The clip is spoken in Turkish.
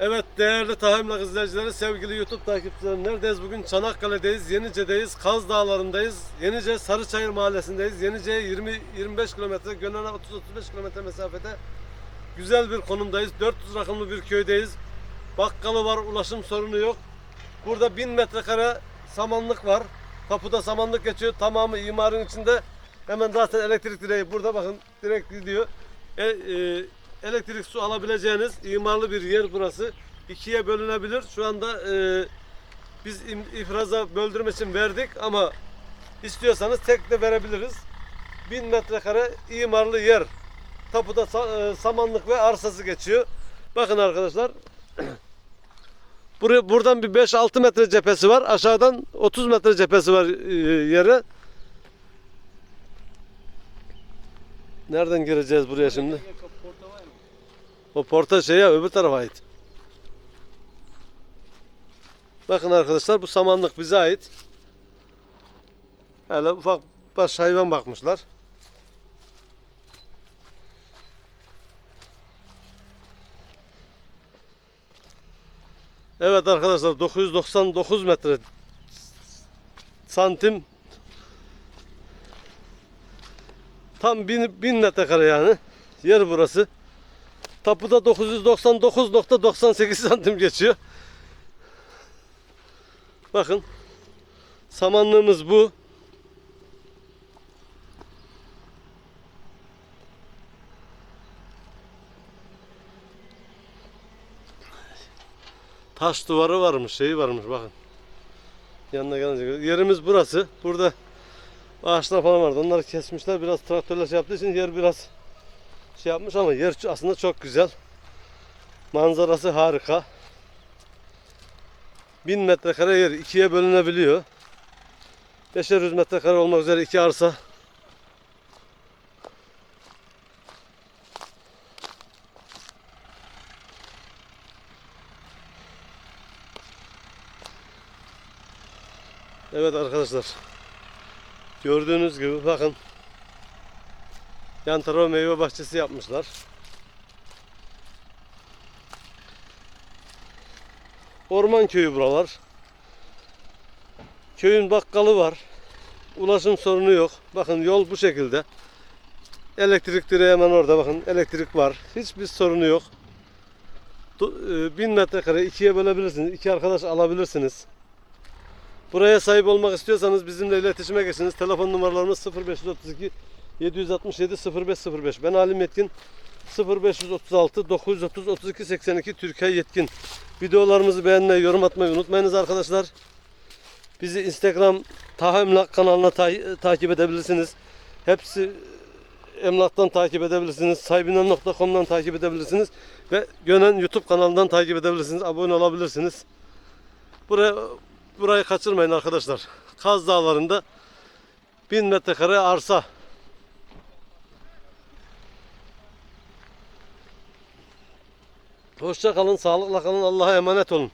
Evet değerli Tahammülak izleyicileri, sevgili YouTube takipçileri neredeyiz? Bugün Çanakkale'deyiz, Yenice'deyiz, Kaz Dağları'ndayız. Yenice Sarıçayır Mahallesi'ndeyiz. Yenice'ye 20-25 kilometre, Gönen'e 30-35 kilometre mesafede güzel bir konumdayız. 400 rakımlı bir köydeyiz. Bakkalı var, ulaşım sorunu yok. Burada 1000 metrekare samanlık var. Kapıda samanlık geçiyor. Tamamı imarın içinde. Hemen zaten elektrik direği burada bakın direkt gidiyor. E, e, elektrik su alabileceğiniz imarlı bir yer burası. İkiye bölünebilir. Şu anda e, biz ifraza böldürme için verdik ama istiyorsanız tek de verebiliriz. 1000 metrekare imarlı yer. Tapuda e, samanlık ve arsası geçiyor. Bakın arkadaşlar. Buraya, buradan bir 5-6 metre cephesi var. Aşağıdan 30 metre cephesi var e, yere. Nereden gireceğiz buraya şimdi? O porta şeye öbür tarafa ait. Bakın arkadaşlar bu samanlık bize ait. Hele ufak baş hayvan bakmışlar. Evet arkadaşlar 999 metre santim tam 1000, 1000 metrekare yani yer burası. Tapuda 999.98 santim geçiyor. Bakın samanlığımız bu. Taş duvarı varmış, şeyi varmış bakın. Yanına gelince yerimiz burası. Burada ağaçlar falan vardı. Onları kesmişler. Biraz traktörler şey yaptığı için yer biraz şey yapmış ama yer aslında çok güzel. Manzarası harika. 1000 metrekare yer ikiye bölünebiliyor. 500 metrekare olmak üzere iki arsa. Evet arkadaşlar. Gördüğünüz gibi bakın. Yan tarafa meyve bahçesi yapmışlar. Orman köyü buralar. Köyün bakkalı var. Ulaşım sorunu yok. Bakın yol bu şekilde. Elektrik direği hemen orada bakın. Elektrik var. Hiçbir sorunu yok. Du- e, 1000 metrekare ikiye bölebilirsiniz. İki arkadaş alabilirsiniz. Buraya sahip olmak istiyorsanız bizimle iletişime geçiniz. Telefon numaralarımız 0532 767 0505. Ben Halim Yetkin 0536 930 32 82 Türkiye Yetkin. Videolarımızı beğenmeyi, yorum atmayı unutmayınız arkadaşlar. Bizi Instagram Taha Emlak kanalına ta- takip edebilirsiniz. Hepsi emlaktan takip edebilirsiniz. Sahibinden.com'dan takip edebilirsiniz. Ve Gönen YouTube kanalından takip edebilirsiniz. Abone olabilirsiniz. Buraya burayı kaçırmayın arkadaşlar. Kaz Dağları'nda 1000 metrekare arsa. Hoşça kalın, sağlıkla kalın, Allah'a emanet olun.